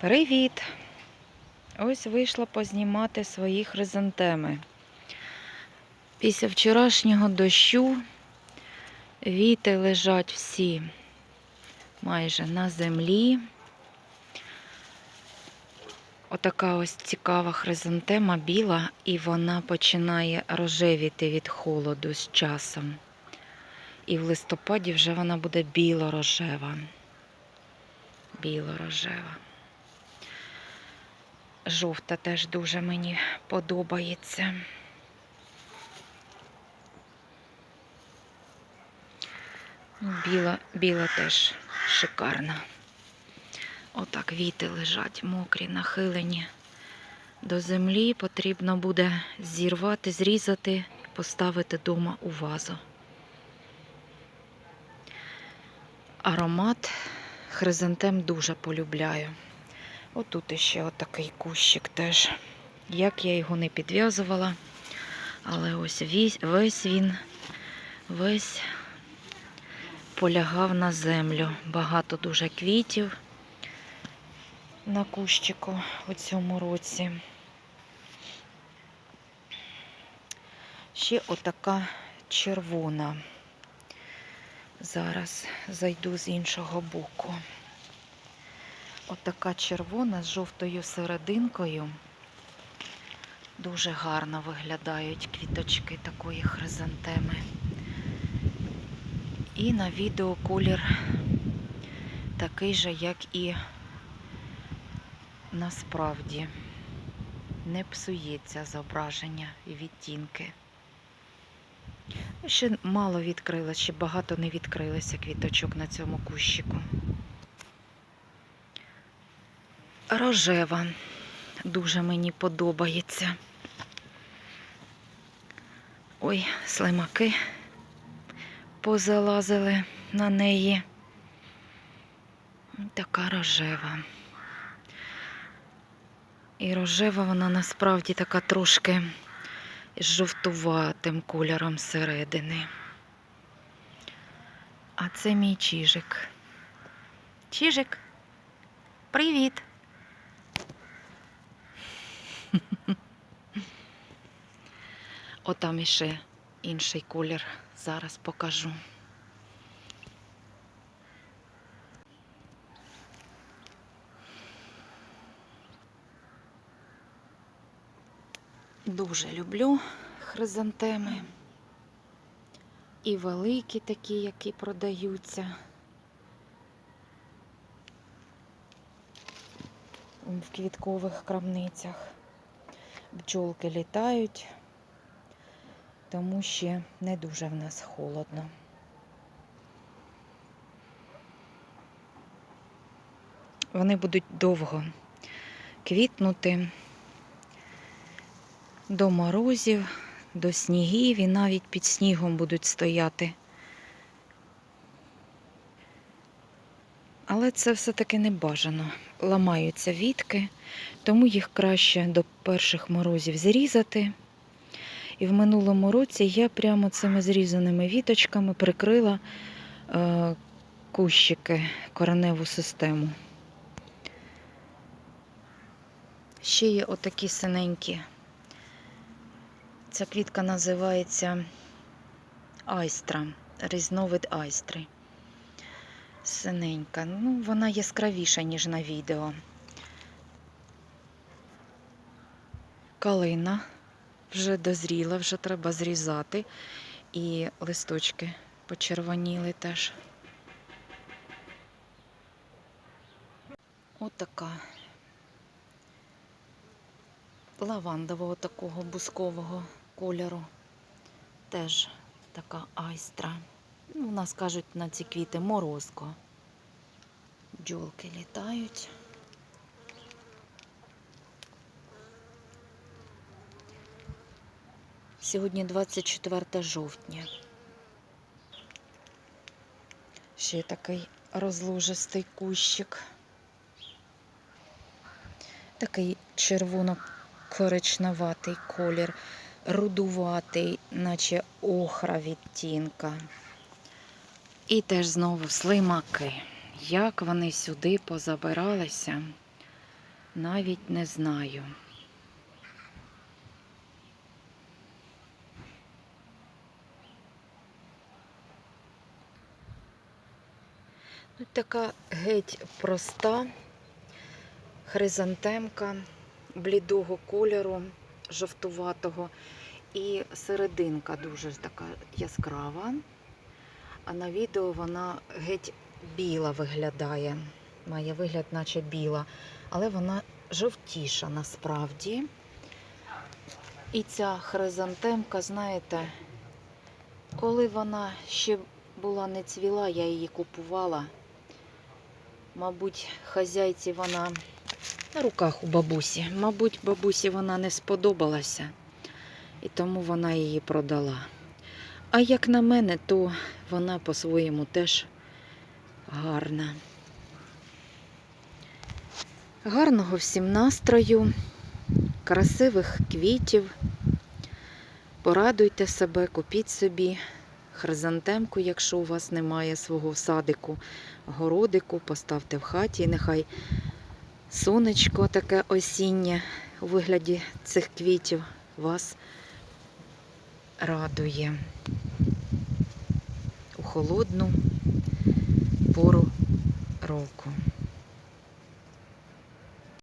Привіт! Ось вийшла познімати свої хризантеми. Після вчорашнього дощу віти лежать всі майже на землі. Отака ось цікава хризантема біла, і вона починає рожевіти від холоду з часом. І в листопаді вже вона буде біло-рожева. Біло-рожева. Жовта теж дуже мені подобається. Ну, Біла, біла теж шикарна. Отак віти лежать, мокрі, нахилені до землі. Потрібно буде зірвати, зрізати поставити вдома у вазу. Аромат хризантем дуже полюбляю. Отут іще отакий кущик теж. Як я його не підв'язувала, але ось весь він весь полягав на землю. Багато дуже квітів на кущику у цьому році. Ще отака червона. Зараз зайду з іншого боку. Отака червона з жовтою серединкою. Дуже гарно виглядають квіточки такої хризантеми. І на відео колір такий же, як і насправді. Не псується зображення і відтінки. Ще мало відкрилося, ще багато не відкрилося квіточок на цьому кущику. Рожева дуже мені подобається. Ой, слимаки позалазили на неї. Така рожева. І рожева вона насправді така трошки з жовтуватим кольором середини. А це мій чижик. Чижик, привіт! Отам іще інший колір. Зараз покажу. Дуже люблю хризантеми. І великі такі, які продаються. В квіткових крамницях. Бджолки літають, тому ще не дуже в нас холодно. Вони будуть довго квітнути до морозів, до снігів і навіть під снігом будуть стояти. Але це все-таки не бажано. Ламаються вітки, тому їх краще до перших морозів зрізати. І в минулому році я прямо цими зрізаними віточками прикрила е, кущики, кореневу систему. Ще є отакі синенькі. Ця квітка називається айстра, різновид айстри. Синенька. Ну, вона яскравіша, ніж на відео. Калина вже дозріла, вже треба зрізати. І листочки почервоніли теж. Отака лавандового такого бускового кольору. Теж така айстра. Ну, у нас кажуть на ці квіти морозко. Бджолки літають. Сьогодні 24 жовтня. Ще такий розложистий кущик. Такий червоно-коричневатий колір, рудуватий, наче охра відтінка. І теж знову слимаки. Як вони сюди позабиралися. навіть не знаю. Така геть проста хризантемка блідого кольору, жовтуватого, і серединка дуже така яскрава. А на відео вона геть біла виглядає. Має вигляд, наче біла, але вона жовтіша насправді. І ця хризантемка, знаєте, коли вона ще була не цвіла, я її купувала. Мабуть, хазяйці вона на руках у бабусі. Мабуть, бабусі вона не сподобалася, і тому вона її продала. А як на мене, то вона по-своєму теж гарна. Гарного всім настрою, красивих квітів. Порадуйте себе, купіть собі хризантемку, якщо у вас немає свого садику, городику, поставте в хаті, і нехай сонечко таке осіннє у вигляді цих квітів вас радує у холодну пору року.